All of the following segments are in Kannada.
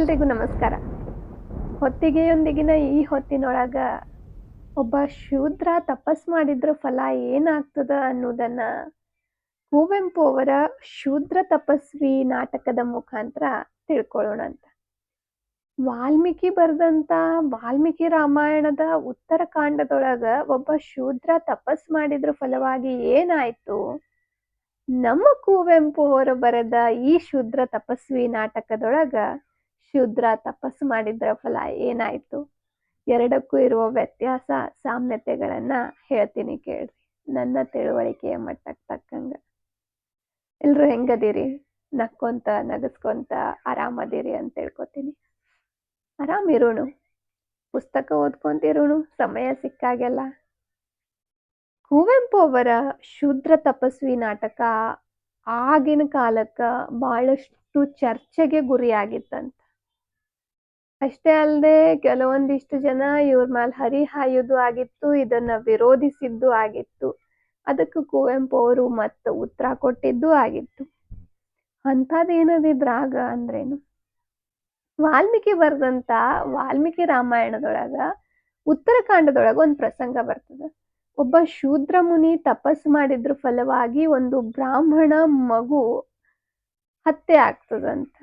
ಎಲ್ರಿಗೂ ನಮಸ್ಕಾರ. ಹೊತ್ತಿಗೆಯೊಂದಿಗಿನ ಈ ಹೊತ್ತಿನೊಳಗ ಒಬ್ಬ ಶೂದ್ರ ತಪಸ್ ಮಾಡಿದ್ರ ಫಲ ಏನಾಗ್ತದ ಅನ್ನೋದನ್ನ ಕುವೆಂಪು ಅವರ ಶೂದ್ರ ತಪಸ್ವಿ ನಾಟಕದ ಮುಖಾಂತರ ತಿಳ್ಕೊಳ್ಳೋಣ ಅಂತ. ವಾಲ್ಮೀಕಿ ಬರೆದಂತ ವಾಲ್ಮೀಕಿ ರಾಮಾಯಣದ ಉತ್ತರ ಕಾಂಡದೊಳಗ ಒಬ್ಬ ಶೂದ್ರ ತಪಸ್ ಮಾಡಿದ್ರ ಫಲವಾಗಿ ಏನಾಯ್ತು? ನಮ್ಮ ಕುವೆಂಪು ಅವರು ಬರೆದ ಈ ಶೂದ್ರ ತಪಸ್ವಿ ನಾಟಕದೊಳಗ ಶೂದ್ರ ತಪಸ್ಸು ಮಾಡಿದ್ರ ಫಲ ಏನಾಯ್ತು? ಎರಡಕ್ಕೂ ಇರುವ ವ್ಯತ್ಯಾಸ ಸಾಮ್ಯತೆಗಳನ್ನ ಹೇಳ್ತೀನಿ ಕೇಳ್ರಿ. ನನ್ನ ತಿಳುವಳಿಕೆಯ ಮಟ್ಟಕ್ಕೆ ತಕ್ಕಂಗ. ಎಲ್ರು ಹೆಂಗದಿರಿ? ನಕ್ಕೊಂತ, ನಗಸ್ಕೊಂತ, ಆರಾಮದಿರಿ ಅಂತ ಹೇಳ್ಕೊತೀನಿ ಆರಾಮ್ ಇರೋಣ. ಪುಸ್ತಕ ಓದ್ಕೊಂತಿರೋಣ. ಸಮಯ ಸಿಕ್ಕಾಗೆಲ್ಲ. ಕುವೆಂಪು ಅವರ ಶೂದ್ರ ತಪಸ್ವಿ ನಾಟಕ ಆಗಿನ ಕಾಲಕ್ಕ ಬಹಳಷ್ಟು ಚರ್ಚೆಗೆ ಗುರಿಯಾಗಿತ್ತಂತ. ಅಷ್ಟೇ ಅಲ್ಲದೆ ಕೆಲವೊಂದಿಷ್ಟು ಜನ ಇವ್ರ ಮೇಲೆ ಹರಿಹಾಯೋದು ಆಗಿತ್ತು, ಇದನ್ನ ವಿರೋಧಿಸಿದ್ದು ಆಗಿತ್ತು. ಅದಕ್ಕೆ ಕುವೆಂಪು ಅವರು ಮತ್ತ ಉತ್ತರ ಕೊಟ್ಟಿದ್ದು ಆಗಿತ್ತು. ಅಂಥದ್ದೇನದಿದ್ರಾಗ ಅಂದ್ರೇನು? ವಾಲ್ಮೀಕಿ ಬರೆದಂತ ವಾಲ್ಮೀಕಿ ರಾಮಾಯಣದೊಳಗ ಉತ್ತರಕಾಂಡದೊಳಗ ಒಂದು ಪ್ರಸಂಗ ಬರ್ತದ. ಒಬ್ಬ ಶೂದ್ರ ಮುನಿ ತಪಸ್ ಮಾಡಿದ್ರ ಫಲವಾಗಿ ಒಂದು ಬ್ರಾಹ್ಮಣ ಮಗು ಹತ್ಯೆ ಆಗ್ತದಂತ.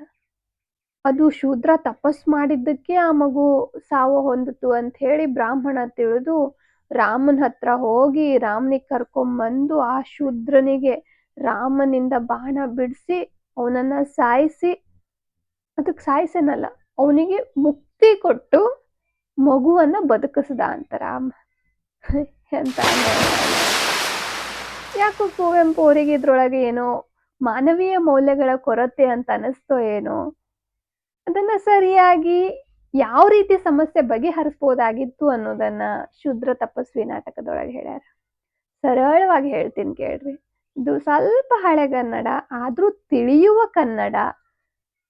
ಅದು ಶೂದ್ರ ತಪಸ್ ಮಾಡಿದ್ದಕ್ಕೆ ಆ ಮಗು ಸಾವು ಹೊಂದಿತು ಅಂತ ಹೇಳಿ ಬ್ರಾಹ್ಮಣ ತಿಳಿದು ರಾಮನ ಹತ್ರ ಹೋಗಿ ರಾಮನಿಗೆ ಕರ್ಕೊಂಬಂದು ಆ ಶೂದ್ರನಿಗೆ ರಾಮನಿಂದ ಬಾಣ ಬಿಡಿಸಿ ಅವನನ್ನ ಸಾಯಿಸಿ, ಅದಕ್ಕೆ ಸಾಯಿಸೇನಲ್ಲ, ಅವನಿಗೆ ಮುಕ್ತಿ ಕೊಟ್ಟು ಮಗುವನ್ನ ಬದುಕಿಸ್ದ ಅಂತ ರಾಮ ಎಂತ ಅನ್ಯಾಯ. ಯಾಕೋ ಕುವೆಂಪು ಅವರಿಗೆ ಇದ್ರೊಳಗೆ ಏನೋ ಮಾನವೀಯ ಮೌಲ್ಯಗಳ ಕೊರತೆ ಅಂತ ಅನಿಸ್ತೋ ಏನೋ ಅದನ್ನ ಸರಿಯಾಗಿ ಯಾವ ರೀತಿ ಸಮಸ್ಯೆ ಬಗೆಹರಿಸ್ಬೋದಾಗಿತ್ತು ಅನ್ನೋದನ್ನ ಶುದ್ರ ತಪಸ್ವಿ ನಾಟಕದೊಳಗೆ ಹೇಳ್ಯಾರ. ಸರಳವಾಗಿ ಹೇಳ್ತೀನಿ ಕೇಳ್ರಿ. ಇದು ಸ್ವಲ್ಪ ಹಳೆಗನ್ನಡ ಆದ್ರೂ ತಿಳಿಯುವ ಕನ್ನಡ,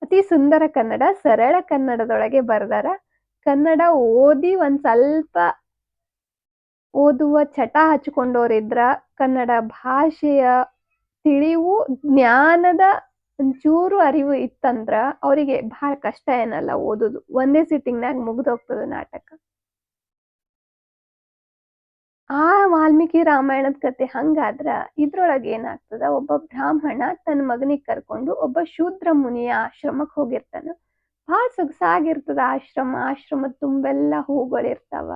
ಅತಿ ಸುಂದರ ಕನ್ನಡ, ಸರಳ ಕನ್ನಡದೊಳಗೆ ಬರ್ದಾರ. ಕನ್ನಡ ಓದಿ ಒಂದ್ ಸ್ವಲ್ಪ ಓದುವ ಚಟ ಹಚ್ಕೊಂಡೋರಿದ್ರ ಕನ್ನಡ ಭಾಷೆಯ ತಿಳಿವು ಜ್ಞಾನದ ಒಂಚೂರು ಅರಿವು ಇತ್ತಂದ್ರ ಅವರಿಗೆ ಬಹಳ ಕಷ್ಟ ಏನಲ್ಲ ಓದೋದು. ಒಂದೇ ಸಿಟ್ಟಿಂಗ್ನಾಗ ಮುಗ್ದೋಗ್ತದ ನಾಟಕ. ಆ ವಾಲ್ಮೀಕಿ ರಾಮಾಯಣದ ಕತೆ ಹಂಗಾದ್ರ ಇದ್ರೊಳಗೆ ಏನಾಗ್ತದ? ಒಬ್ಬ ಬ್ರಾಹ್ಮಣ ತನ್ನ ಮಗನಿಗೆ ಕರ್ಕೊಂಡು ಒಬ್ಬ ಶೂದ್ರ ಮುನಿಯ ಆಶ್ರಮಕ್ಕೆ ಹೋಗಿರ್ತಾನ. ಬಹಳ ಸೊಗಸಾಗಿರ್ತದ ಆಶ್ರಮ. ಆಶ್ರಮದ ತುಂಬೆಲ್ಲ ಹೂಗಳಿರ್ತಾವ.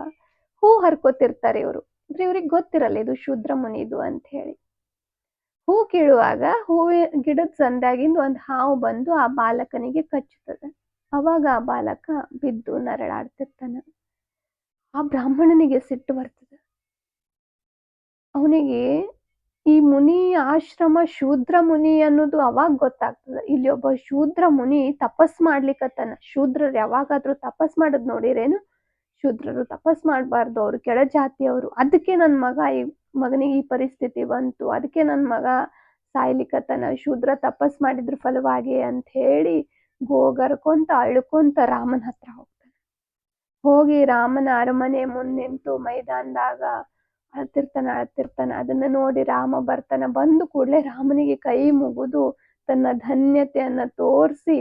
ಹೂ ಹರ್ಕೋತಿರ್ತಾರೆ ಇವರು. ಅಂದ್ರೆ ಇವ್ರಿಗೆ ಗೊತ್ತಿರಲ್ಲ ಇದು ಶೂದ್ರ ಮುನಿದು ಅಂತ ಹೇಳಿ ಹೂ ಕೀಳುವಾಗ ಹೂವಿನ ಗಿಡದ ಸಂದಾಗಿಂದ ಒಂದು ಹಾವು ಬಂದು ಆ ಬಾಲಕನಿಗೆ ಕಚ್ಚುತ್ತದೆ. ಅವಾಗ ಆ ಬಾಲಕ ಬಿದ್ದು ನರಳಾಡ್ತಿರ್ತಾನೆ. ಆ ಬ್ರಾಹ್ಮಣನಿಗೆ ಸಿಟ್ಟು ಬರ್ತದೆ. ಅವನಿಗೆ ಈ ಮುನಿ ಆಶ್ರಮ ಶೂದ್ರ ಮುನಿ ಅನ್ನೋದು ಅವಾಗ ಗೊತ್ತಾಗ್ತದ. ಇಲ್ಲಿ ಒಬ್ಬ ಶೂದ್ರ ಮುನಿ ತಪಸ್ ಮಾಡ್ಲಿಕ್ಕತ್ತಾನ ಶೂದ್ರರು ಯಾವಾಗಾದ್ರೂ ತಪಸ್ ಮಾಡೋದ್ ನೋಡಿರೇನು? ಶೂದ್ರರು ತಪಸ್ ಮಾಡಬಾರ್ದು. ಅವರು ಕೆಳ ಜಾತಿಯವರು. ಅದಕ್ಕೆ ನನ್ನ ಮಗ ಈ ಮಗನಿಗೆ ಈ ಪರಿಸ್ಥಿತಿ ಬಂತು. ಅದಕ್ಕೆ ನನ್ನ ಮಗ ಸಾಯ್ಲಿಕತ್ತನ ಶೂದ್ರ ತಪಸ್ ಮಾಡಿದ್ರ ಫಲವಾಗಿ ಅಂತ ಹೇಳಿ ಗೋಗರ್ಕೊಂತ ಅಳ್ಕೊಂತ ರಾಮನ ಹತ್ರ ಹೋಗ್ತಾನೆ. ಹೋಗಿ ರಾಮನ ಅರಮನೆ ಮುಂದ್ ನಿಂತು ಮೈದಾನದಾಗ ಅಳ್ತಿರ್ತಾನ ಅಳ್ತಿರ್ತಾನ. ಅದನ್ನ ನೋಡಿ ರಾಮ ಬರ್ತಾನ. ಬಂದು ಕೂಡ್ಲೆ ರಾಮನಿಗೆ ಕೈ ಮುಗಿದು ತನ್ನ ಧನ್ಯತೆಯನ್ನ ತೋರಿಸಿ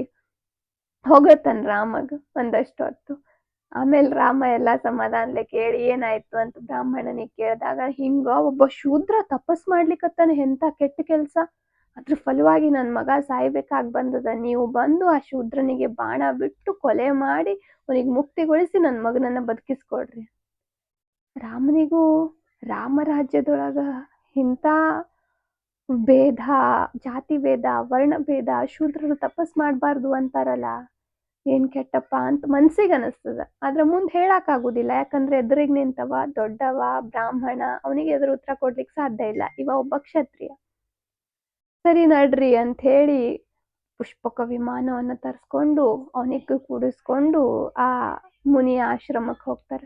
ಹೋಗತ್ತಾನ ರಾಮಗ ಒಂದಷ್ಟು ಹೊತ್ತು ಆಮೇಲೆ ರಾಮ ಎಲ್ಲಾ ಸಮಾಧಾನಲೆ ಕೇಳಿ ಏನಾಯ್ತು ಅಂತ ಬ್ರಾಹ್ಮಣನಿಗೆ ಕೇಳಿದಾಗ ಹಿಂಗ ಒಬ್ಬ ಶೂದ್ರ ತಪಸ್ ಮಾಡ್ಲಿಕ್ಕತ್ತಾನೆ ಎಂತ ಕೆಟ್ಟ ಕೆಲ್ಸ. ಅದ್ರ ಫಲವಾಗಿ ನನ್ ಮಗ ಸಾಯ್ಬೇಕಾಗ್ ಬಂದದ. ನೀವು ಬಂದು ಆ ಶೂದ್ರನಿಗೆ ಬಾಣ ಬಿಟ್ಟು ಕೊಲೆ ಮಾಡಿ ಅವನಿಗೆ ಮುಕ್ತಿಗೊಳಿಸಿ ನನ್ ಮಗನನ್ನ ಬದುಕಿಸ್ಕೊಡ್ರಿ. ರಾಮನಿಗೂ ರಾಮರಾಜ್ಯದೊಳಗ ಇಂಥ ಭೇದ ಜಾತಿ ಭೇದ ವರ್ಣ ಭೇದ ಶೂದ್ರರು ತಪಸ್ ಮಾಡಬಾರ್ದು ಅಂತಾರಲ್ಲ. ಏನ್ ಕೆಟ್ಟಪ್ಪ ಅಂತ ಮನ್ಸಿಗೆ ಅನಿಸ್ತದ. ಆದ್ರೆ ಮುಂದೆ ಹೇಳಕ್ ಆಗುದಿಲ್ಲ ಯಾಕಂದ್ರೆ ಎದುರಿಗೆ ನಿಂತವ, ದೊಡ್ಡವ, ಬ್ರಾಹ್ಮಣ, ಅವನಿಗೆ ಎದುರು ಉತ್ತರ ಕೊಡ್ಲಿಕ್ಕೆ ಸಾಧ್ಯ ಇಲ್ಲ. ಇವ ಒಬ್ಬ ಕ್ಷತ್ರಿಯ. ಸರಿ ನಡ್ರಿ ಅಂತ ಹೇಳಿ ಪುಷ್ಪಕ ವಿಮಾನವನ್ನ ತರ್ಸ್ಕೊಂಡು, ಅವನಿಗೆ ಕೂಡಿಸ್ಕೊಂಡು ಆ ಮುನಿಯ ಆಶ್ರಮಕ್ಕೆ ಹೋಗ್ತಾರ.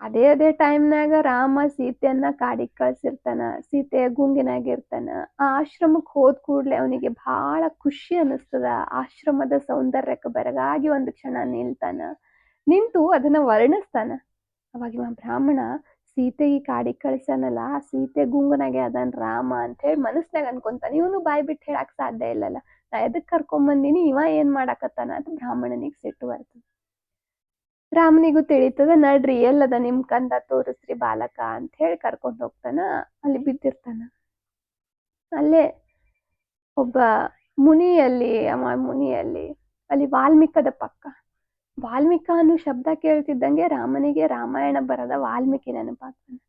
ಅದೇ ಅದೇ ಟೈಮ್ನಾಗ ರಾಮ ಸೀತೆಯನ್ನ ಕಾಡಿಗೆ ಕಳ್ಸಿರ್ತಾನ ಸೀತೆ ಗುಂಗಿನಾಗಿರ್ತಾನ ಆ ಆಶ್ರಮಕ್ಕೆ ಹೋದ ಕೂಡಲೇ ಅವನಿಗೆ ಬಹಳ ಖುಷಿ ಅನ್ನಿಸ್ತದ. ಆಶ್ರಮದ ಸೌಂದರ್ಯಕ್ಕೆ ಬೆರಗಾಗಿ ಒಂದು ಕ್ಷಣ ನಿಲ್ತಾನ. ನಿಂತು ಅದನ್ನ ವರ್ಣಿಸ್ತಾನ. ಅವಾಗ ಬ್ರಾಹ್ಮಣ, ಸೀತೆ ಈ ಕಾಡಿಗೆ ಕಳ್ಸಾನಲ್ಲ ಆ ಸೀತೆ ಗುಂಗನಾಗೆ ಅದನ್ ರಾಮ ಅಂತ ಹೇಳಿ ಮನಸ್ನಾಗ ಅನ್ಕೊಂತಾನೆ. ಇವನು ಬಾಯ್ ಬಿಟ್ಟು ಹೇಳಕ್ ಸಾಧ್ಯ ಇಲ್ಲಲ್ಲ. ನಾ ಎದಕ್ ಕರ್ಕೊಂಬಂದಿನಿ? ಇವ ಏನ್ ಮಾಡಾಕತ್ತಾನ? ಅಂತ ಬ್ರಾಹ್ಮಣನಿಗೆ ಸಿಟ್ಟು ಬರ್ತದ. ರಾಮನಿಗೂ ತಿಳಿತದ, ನಡ್ರಿ, ಎಲ್ಲದ ನಿಮ್ ಕಂದ ತೋರಿಸ್ರಿ ಬಾಲಕ ಅಂತ ಹೇಳಿ ಕರ್ಕೊಂಡು ಹೋಗ್ತಾನ. ಅಲ್ಲಿ ಬಿದ್ದಿರ್ತಾನ. ಅಲ್ಲೇ ಒಬ್ಬ ಮುನಿಯಲ್ಲಿ ಅವ ಮುನಿಯಲ್ಲಿ, ಅಲ್ಲಿ ವಾಲ್ಮೀಕದ ಪಕ್ಕ. ವಾಲ್ಮೀಕ ಅನ್ನೋ ಶಬ್ದ ಕೇಳ್ತಿದ್ದಂಗೆ ರಾಮನಿಗೆ ರಾಮಾಯಣ ಬರದ ವಾಲ್ಮೀಕಿ ನೆನಪಾಗ್ತಾನೆ.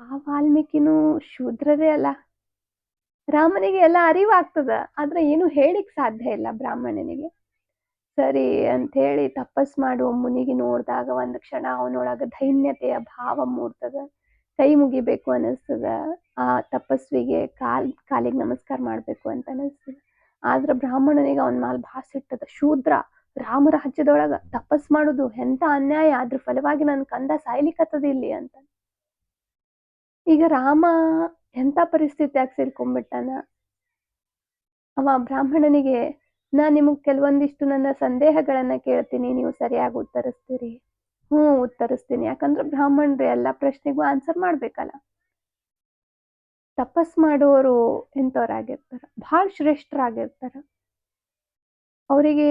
ಆ ವಾಲ್ಮೀಕಿನೂ ಶೂದ್ರರೇ ಅಲ್ಲ. ರಾಮನಿಗೆ ಎಲ್ಲ ಅರಿವಾಗ್ತದ, ಆದ್ರೆ ಏನು ಹೇಳಿಕ್ ಸಾಧ್ಯ ಇಲ್ಲ ಬ್ರಾಹ್ಮಣನಿಗೆ. ಸರಿ ಅಂತ ಹೇಳಿ ತಪಸ್ ಮಾಡುವ ಮುನಿಗೆ ನೋಡಿದಾಗ ಒಂದು ಕ್ಷಣ ಅವನೊಳಗ ಧೈನ್ಯತೆಯ ಭಾವ ಮೂಡ್ತದ. ಕೈ ಮುಗಿಬೇಕು ಅನಿಸ್ತದ ಆ ತಪಸ್ವಿಗೆ ಕಾಲ್, ಕಾಲಿಗೆ ನಮಸ್ಕಾರ ಮಾಡ್ಬೇಕು ಅಂತ ಅನಿಸ್ತದ ಆದ್ರ ಬ್ರಾಹ್ಮಣನಿಗೆ ಅವನ ಮಾಲ್ ಭಾಳ ಸಿಟ್ಟದ ಶೂದ್ರ ರಾಮ ರಾಜ್ಯದೊಳಗ ತಪಸ್ ಮಾಡುದು ಎಂತ ಅನ್ಯಾಯ? ಅದ್ರ ಫಲವಾಗಿ ನನ್ ಕಂದ ಸಾಯ್ಲಿಕ್ಕತ್ತದ ಇಲ್ಲಿ ಅಂತ. ಈಗ ರಾಮ ಎಂತ ಪರಿಸ್ಥಿತಿಯಾಗಿ ಸೇರ್ಕೊಂಡ್ಬಿಟ್ಟನ ಅವ ಬ್ರಾಹ್ಮಣನಿಗೆ ನಾ ನಿಮಗ್ ಕೆಲವೊಂದಿಷ್ಟು ನನ್ನ ಸಂದೇಹಗಳನ್ನ ಕೇಳ್ತೀನಿ, ನೀವು ಸರಿಯಾಗಿ ಉತ್ತರಿಸ್ತೀರಿ. ಹ್ಞೂ, ಉತ್ತರಿಸ್ತೀನಿ. ಯಾಕಂದ್ರೆ ಬ್ರಾಹ್ಮಣರು ಎಲ್ಲ ಪ್ರಶ್ನೆಗೂ ಆನ್ಸರ್ ಮಾಡ್ಬೇಕಲ್ಲ. ತಪಸ್ ಮಾಡೋರು ಎಂಥವ್ರಾಗಿರ್ತಾರ? ಭಾಳ ಶ್ರೇಷ್ಠರಾಗಿರ್ತಾರ. ಅವರಿಗೆ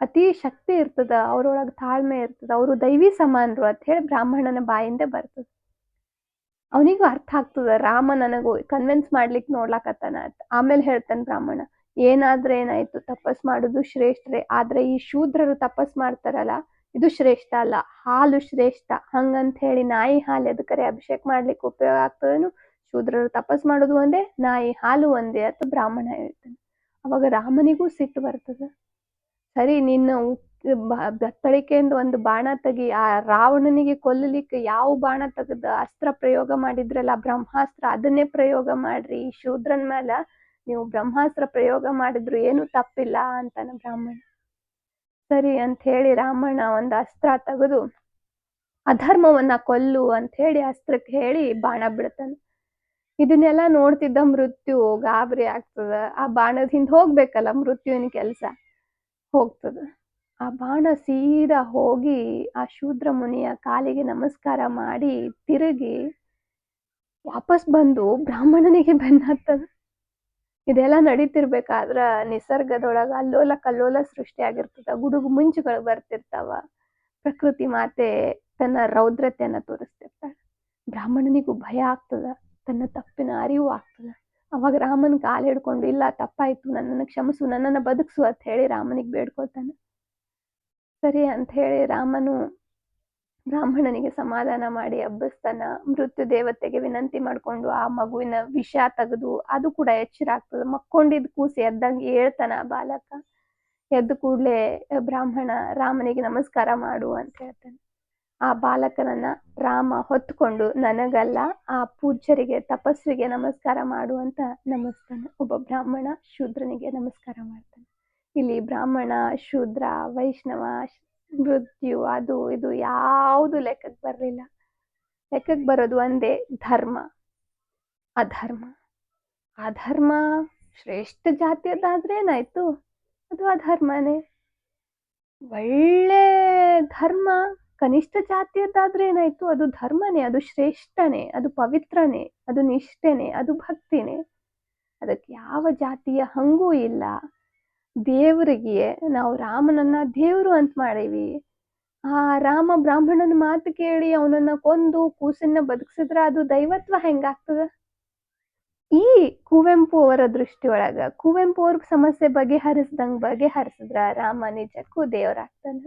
ಅತಿ ಶಕ್ತಿ ಇರ್ತದ, ಅವ್ರೊಳಗೆ ತಾಳ್ಮೆ ಇರ್ತದ, ಅವರು ದೈವಿ ಸಮಾನರು ಅಂತ ಹೇಳಿ ಬ್ರಾಹ್ಮಣನ ಬಾಯಿಂದ ಬರ್ತದ. ಅವನಿಗೂ ಅರ್ಥ ಆಗ್ತದ, ರಾಮ ನನಗೂ ಕನ್ವಿನ್ಸ್ ಮಾಡ್ಲಿಕ್ಕೆ ನೋಡ್ಲಾಕತ್ತಾನ ಆಮೇಲೆ ಹೇಳ್ತಾನೆ ಬ್ರಾಹ್ಮಣ ಏನಾದ್ರೆ ಏನಾಯ್ತು ತಪಸ್ ಮಾಡುದು ಶ್ರೇಷ್ಠರೇ. ಆದ್ರೆ ಈ ಶೂದ್ರರು ತಪಸ್ ಮಾಡ್ತಾರಲ್ಲ, ಇದು ಶ್ರೇಷ್ಠ ಅಲ್ಲ, ಹಾಲು ಶ್ರೇಷ್ಠ. ಹಂಗಂತ ಹೇಳಿ ನಾಯಿ ಹಾಲು ಎದಕರೆ ಅಭಿಷೇಕ ಮಾಡ್ಲಿಕ್ಕೆ ಉಪಯೋಗ ಆಗ್ತದೇನು? ಶೂದ್ರರು ತಪಸ್ ಮಾಡೋದು ಒಂದೇ, ನಾಯಿ ಹಾಲು ಒಂದೇ ಅಂತ ಬ್ರಾಹ್ಮಣ ಹೇಳ್ತಾನೆ. ಅವಾಗ ರಾಮನಿಗೂ ಸಿಟ್ಟು ಬರ್ತದ. ಸರಿ, ನಿನ್ನ ಬೆತ್ತಳಿಕೆಯಿಂದ ಒಂದು ಬಾಣ ತೆಗಿ, ಆ ರಾವಣನಿಗೆ ಕೊಲ್ಲಲಿಕ್ಕೆ ಯಾವ ಬಾಣ ತೆಗೆದ ಅಸ್ತ್ರ ಪ್ರಯೋಗ ಮಾಡಿದ್ರಲ್ಲ, ಬ್ರಹ್ಮಾಸ್ತ್ರ, ಅದನ್ನೇ ಪ್ರಯೋಗ ಮಾಡ್ರಿ. ಈ ಶೂದ್ರನ್ ಮೇಲೆ ನೀವು ಬ್ರಹ್ಮಾಸ್ತ್ರ ಪ್ರಯೋಗ ಮಾಡಿದ್ರು ಏನು ತಪ್ಪಿಲ್ಲ ಅಂತಾನ ಬ್ರಾಹ್ಮಣ. ಸರಿ ಅಂತ ಹೇಳಿ ರಾಮಣ್ಣ ಒಂದು ಅಸ್ತ್ರ ತೆಗೆದು ಅಧರ್ಮವನ್ನ ಕೊಲ್ಲು ಅಂತ ಹೇಳಿ ಅಸ್ತ್ರಕ್ಕೆ ಹೇಳಿ ಬಾಣ ಬಿಡ್ತಾನೆ. ಇದನ್ನೆಲ್ಲ ನೋಡ್ತಿದ್ದ ಮೃತ್ಯು ಗಾಬರಿ ಆಗ್ತದ. ಆ ಬಾಣದ ಹಿಂದ್ ಹೋಗ್ಬೇಕಲ್ಲ ಮೃತ್ಯುವಿನ ಕೆಲಸ ಹೋಗ್ತದ. ಆ ಬಾಣ ಸೀದಾ ಹೋಗಿ ಆ ಶೂದ್ರ ಮುನಿಯ ಕಾಲಿಗೆ ನಮಸ್ಕಾರ ಮಾಡಿ ತಿರುಗಿ ವಾಪಸ್ ಬಂದು ಬ್ರಾಹ್ಮಣನಿಗೆ ಬೆನ್ನ ಹತ್ತದ ಇದೆಲ್ಲ ನಡೀತಿರ್ಬೇಕಾದ್ರ ನಿಸರ್ಗದೊಳಗ ಅಲ್ಲೋಲ ಕಲ್ಲೋಲ ಸೃಷ್ಟಿ ಆಗಿರ್ತದ, ಗುಡುಗು ಮುಂಚುಗಳು ಬರ್ತಿರ್ತಾವ. ಪ್ರಕೃತಿ ಮಾತೆ ತನ್ನ ರೌದ್ರತೆಯನ್ನ ತೋರಿಸ್ತಿರ್ತಾಳೆ. ಬ್ರಾಹ್ಮಣನಿಗೂ ಭಯ ಆಗ್ತದ, ತನ್ನ ತಪ್ಪಿನ ಅರಿವು ಆಗ್ತದ. ಅವಾಗ ರಾಮನ್ ಕಾಲ್ ಹಿಡ್ಕೊಂಡು, ಇಲ್ಲ ತಪ್ಪಾಯ್ತು, ನನ್ನನ್ನು ಕ್ಷಮಿಸು, ನನ್ನನ್ನು ಬದುಕ್ಸು ಅಂತ ಹೇಳಿ ರಾಮನಿಗೆ ಬೇಡ್ಕೊಳ್ತಾನೆ. ಸರಿ ಅಂತ ಹೇಳಿ ರಾಮನು ಬ್ರಾಹ್ಮಣನಿಗೆ ಸಮಾಧಾನ ಮಾಡಿ ಹಬ್ಬಸ್ತಾನ, ಮೃತ್ಯು ದೇವತೆಗೆ ವಿನಂತಿ ಮಾಡ್ಕೊಂಡು ಆ ಮಗುವಿನ ವಿಷ ತೆಗೆದು ಅದು ಕೂಡ ಎಚ್ಚರ ಆಗ್ತದೆ ಮಕ್ಕೊಂಡಿದ್ ಕೂಸಿ ಎದ್ದಂಗೆ ಹೇಳ್ತಾನ ಬಾಲಕ. ಎದ್ದು ಕೂಡ್ಲೆ ಬ್ರಾಹ್ಮಣ, ರಾಮನಿಗೆ ನಮಸ್ಕಾರ ಮಾಡು ಅಂತ ಹೇಳ್ತಾನೆ. ಆ ಬಾಲಕನನ್ನ ರಾಮ ಹೊತ್ಕೊಂಡು, ನನಗಲ್ಲ, ಆ ಪೂಜ್ಯರಿಗೆ, ತಪಸ್ವಿಗೆ ನಮಸ್ಕಾರ ಮಾಡು ಅಂತ ನಮಸ್ತಾನೆ. ಒಬ್ಬ ಬ್ರಾಹ್ಮಣ ಶೂದ್ರನಿಗೆ ನಮಸ್ಕಾರ ಮಾಡ್ತಾನೆ. ಇಲ್ಲಿ ಬ್ರಾಹ್ಮಣ, ಶೂದ್ರ, ವೈಷ್ಣವ ಮೃತ್ಯು ಅದು, ಇದು ಯಾವುದು ಲೆಕ್ಕಕ್ಕೆ ಬರಲಿಲ್ಲ. ಲೆಕ್ಕಕ್ಕೆ ಬರೋದು ಒಂದೇ, ಧರ್ಮ. ಅಧರ್ಮ. ಅಧರ್ಮ ಶ್ರೇಷ್ಠ ಜಾತಿಯದಾದ್ರೆ ಏನಾಯ್ತು ಅದು ಅಧರ್ಮನೇ. ಒಳ್ಳೆ ಧರ್ಮ ಕನಿಷ್ಠ ಜಾತಿಯದ್ದಾದ್ರೆ ಏನಾಯ್ತು ಅದು ಧರ್ಮನೇ, ಅದು ಶ್ರೇಷ್ಠನೇ, ಅದು ಪವಿತ್ರನೇ, ಅದು ನಿಷ್ಠೆನೇ, ಅದು ಭಕ್ತಿನೇ. ಅದಕ್ಕೆ ಯಾವ ಜಾತಿಯ ಹಂಗೂ ಇಲ್ಲ. ದೇವರಿಗೆ ನಾವು ರಾಮನನ್ನ ದೇವರು ಅಂತ ಮಾಡೀವಿ. ಆ ರಾಮ ಬ್ರಾಹ್ಮಣನ ಮಾತು ಕೇಳಿ ಅವನನ್ನ ಕೊಂದು ಕೂಸನ್ನ ಬದುಕಿಸಿದ್ರ ಅದು ದೈವತ್ವ ಹೆಂಗಾಗ್ತದ? ಈ ಕುವೆಂಪು ಅವರ ದೃಷ್ಟಿಯೊಳಗ ಕುವೆಂಪು ಅವ್ರ ಸಮಸ್ಯೆ ಬಗೆಹರಿಸ್ದಂಗ್ ಬಗೆಹರಿಸಿದ್ರ ರಾಮ ನಿಜಕ್ಕೂ ದೇವರಾಗ್ತಾನ?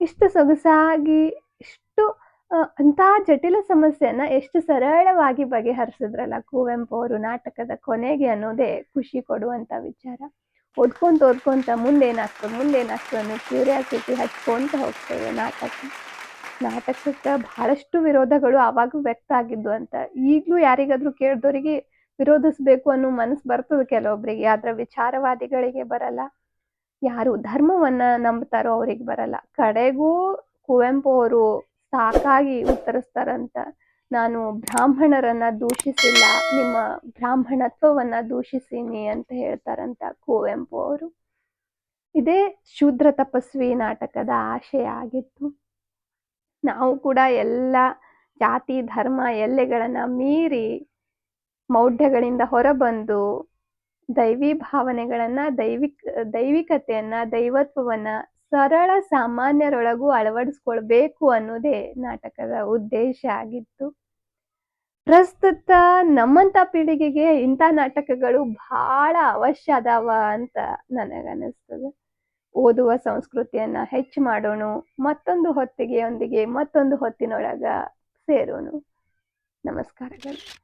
ಇಷ್ಟು ಸೊಗಸಾಗಿ, ಇಷ್ಟು ಅಂತ ಜಟಿಲ ಸಮಸ್ಯೆನ ಎಷ್ಟು ಸರಳವಾಗಿ ಬಗೆಹರಿಸಿದ್ರಲ್ಲ ಕುವೆಂಪು ಅವರು ನಾಟಕದ ಕೊನೆಗೆ ಅನ್ನೋದೇ ಖುಷಿ ಕೊಡುವಂತ ವಿಚಾರ. ಓದ್ಕೊಂತ ಓದ್ಕೊಂತ ಮುಂದೇನಾಗ್ತದೆ ಮುಂದೇನಾಗ್ತದೆ ಅನ್ನೋ ಕ್ಯೂರಿಯಾಸಿಟಿ ಹಚ್ಕೊಂತ ಹೋಗ್ತೇವೆ. ನಾಟಕ, ನಾಟಕಕ್ಕೆ ಬಹಳಷ್ಟು ವಿರೋಧಗಳು ಆವಾಗ ವ್ಯಕ್ತ ಆಗಿದ್ದು ಅಂತ. ಈಗಲೂ ಯಾರಿಗಾದ್ರೂ ಕೇಳಿದವರಿಗೆ ವಿರೋಧಿಸ್ಬೇಕು ಅನ್ನೋ ಮನಸ್ಸು ಬರ್ತದೆ ಕೆಲವೊಬ್ಬರಿಗೆ ಆದ್ರೆ ವಿಚಾರವಾದಿಗಳಿಗೆ ಬರಲ್ಲ. ಯಾರು ಧರ್ಮವನ್ನ ನಂಬ್ತಾರೋ ಅವ್ರಿಗೆ ಬರಲ್ಲ. ಕಡೆಗೂ ಕುವೆಂಪು ಅವರು ಸಾಕಾಗಿ ಉತ್ತರಿಸ್ತಾರಂತ. ನಾನು ಬ್ರಾಹ್ಮಣರನ್ನ ದೂಷಿಸಿಲ್ಲ, ನಿಮ್ಮ ಬ್ರಾಹ್ಮಣತ್ವವನ್ನ ದೂಷಿಸೀನಿ ಅಂತ ಹೇಳ್ತಾರಂತ ಕುವೆಂಪು ಅವರು. ಇದೇ ಶೂದ್ರ ತಪಸ್ವಿ ನಾಟಕದ ಆಶಯ ಆಗಿತ್ತು. ನಾವು ಕೂಡ ಎಲ್ಲ ಜಾತಿ, ಧರ್ಮ ಎಲ್ಲೆಗಳನ್ನ ಮೀರಿ ಮೌಢ್ಯಗಳಿಂದ ಹೊರಬಂದು ದೈವಿ ಭಾವನೆಗಳನ್ನ, ದೈವಿಕ್, ದೈವಿಕತೆಯನ್ನ, ದೈವತ್ವವನ್ನ ಸರಳ ಸಾಮಾನ್ಯರೊಳಗೂ ಅಳವಡಿಸ್ಕೊಳ್ಬೇಕು ಅನ್ನೋದೇ ನಾಟಕದ ಉದ್ದೇಶ ಆಗಿತ್ತು. ಪ್ರಸ್ತುತ ನಮ್ಮಂತ ಪೀಳಿಗೆಗೆ ಇಂಥ ನಾಟಕಗಳು ಬಹಳ ಅವಶ್ಯ ಅದಾವ ಅಂತ ನನಗನ್ನಿಸ್ತದೆ. ಓದುವ ಸಂಸ್ಕೃತಿಯನ್ನ ಹೆಚ್ಚು ಮಾಡೋಣ, ಮತ್ತೊಂದು ಹೊತ್ತಿಗೆಯೊಂದಿಗೆ ಮತ್ತೊಂದು ಹೊತ್ತಿನೊಳಗ ಸೇರೋಣ. ನಮಸ್ಕಾರಗಳು.